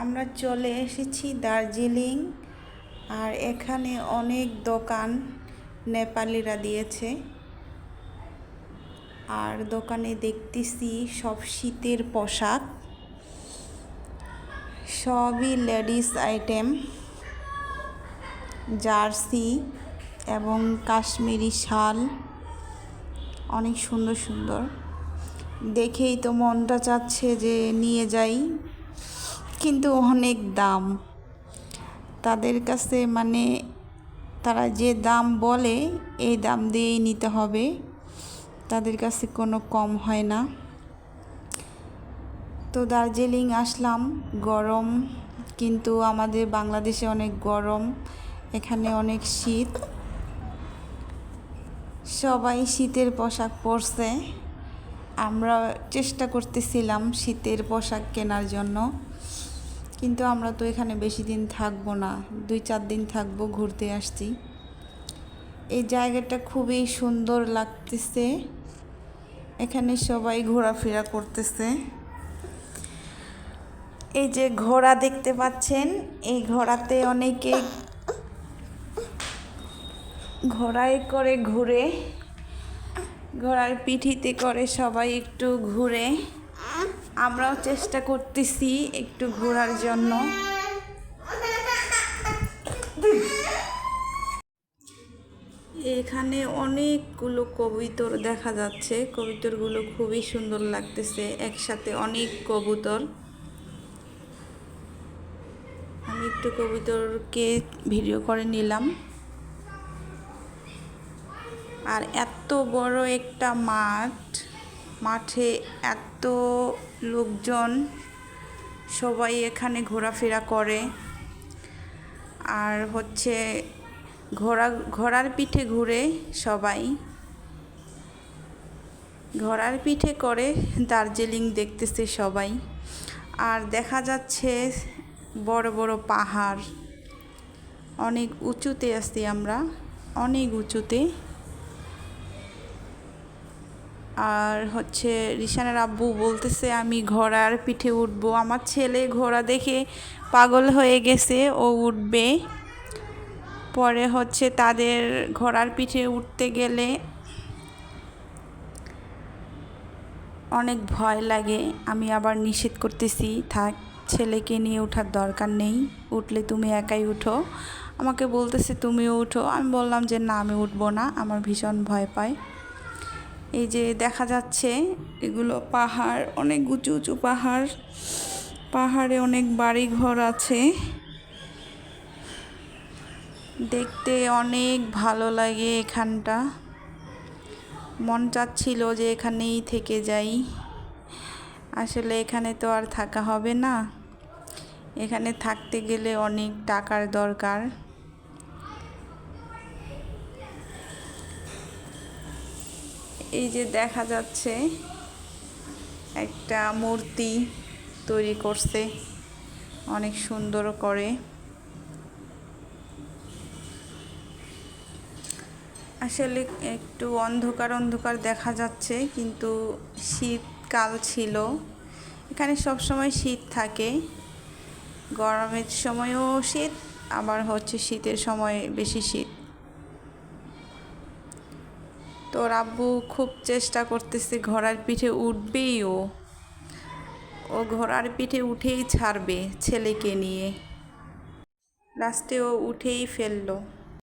আমরা চলে এসেছি দার্জিলিং, আর এখানে অনেক দোকান নেপালিরা দিয়েছে। আর দোকানে দেখতেছি সব শীতের পোশাক। সবই লেডিস আইটেম, জার্সি এবং কাশ্মীরি শাল। অনেক সুন্দর সুন্দর। দেখেই তো মনটা চাচ্ছে যে নিয়ে যাই। কিন্তু অনেক দাম। তাদের কাছে মানে তারা যে দাম বলে, এই দাম দিয়েই নিতে হবে। তাদের কাছে কোনো কম হয় না। তো দার্জিলিং আসলাম, গরম। কিন্তু আমাদের বাংলাদেশে অনেক গরম, এখানে অনেক শীত। সবাই শীতের পোশাক পরছে। আমরা চেষ্টা করতেছিলাম শীতের পোশাক কেনার জন্য। কিন্তু আমরা তো এখানে বেশি দিন থাকব না। দুই চার দিন থাকব ঘুরতে আসছি। এই জায়গাটা খুবই সুন্দর লাগতেছে। এখানে সবাই ঘোরাফেরা করতেছে। এই যে ঘোড়া দেখতে পাচ্ছেন, এই ঘোড়াতে অনেকে ঘোড়ায় করে ঘুরে, ঘোড়ার পিঠিতে করে সবাই একটু ঘুরে। আমরাও চেষ্টা করতেছি একটু ঘোরার জন্য। এখানে অনেকগুলো কবুতর দেখা যাচ্ছে। কবুতরগুলো খুবই সুন্দর লাগতেছে, একসাথে অনেক কবুতর। আমি একটু কবুতরকে ভিডিও করে নিলাম। আর এত বড় একটা মাঠ। মাঠে এত লোকজন সবাই এখানে ঘোরাফেরা করে। আর হচ্ছে ঘোড়া ঘোড়ার পিঠে ঘুরে সবাই। ঘোড়ার পিঠে করে দার্জিলিং দেখতেছে সবাই। আর দেখা যাচ্ছে বড় বড় পাহাড়। অনেক উঁচুতে আছি আমরা, অনেক উঁচুতে। আর হচ্ছে রিশানের আব্বু বলতেছে, আমি ঘোড়ার পিঠে উঠবো। আমার ছেলে ঘোড়া দেখে পাগল হয়ে গেছে, ও উঠবে। পরে হচ্ছে তাদের ঘোড়ার পিঠে উঠতে গেলে অনেক ভয় লাগে। আমি আবার নিষেধ করতেছি, থাক, ছেলেকে নিয়ে ওঠার দরকার নেই। উঠলে তুমি একাই উঠো। আমাকে বলতেছে, তুমিও উঠো। আমি বললাম যে, না, আমি উঠবো না। আমার ভীষণ ভয় পায়। এই যে দেখা যাচ্ছে, এগুলো পাহাড়, অনেক উঁচু উঁচু পাহাড়। পাহাড়ে অনেক বাড়ি ঘর আছে। দেখতে অনেক ভালো লাগে এখানটা। মন চাচ্ছিল যে এখানেই থেকে যাই। আসলে এখানে তো আর থাকা হবে না। এখানে থাকতে গেলে অনেক টাকার দরকার। এই যে দেখা যাচ্ছে, একটা মূর্তি তৈরি করছে, অনেক সুন্দর করে। আসলে একটু অন্ধকার অন্ধকার দেখা যাচ্ছে, কিন্তু শীতকাল ছিল। এখানে সব সময় শীত থাকে। গরমের সময়ও শীত, আবার হচ্ছে শীতের সময় বেশি শীত। তো আব্বু খুব চেষ্টা করতেছে, ঘোড়ার পিঠে উঠবেই ও। ও ঘোড়ার পিঠে উঠেই ছাড়বে ছেলেকে নিয়ে। লাস্টে ও উঠেই ফেলল।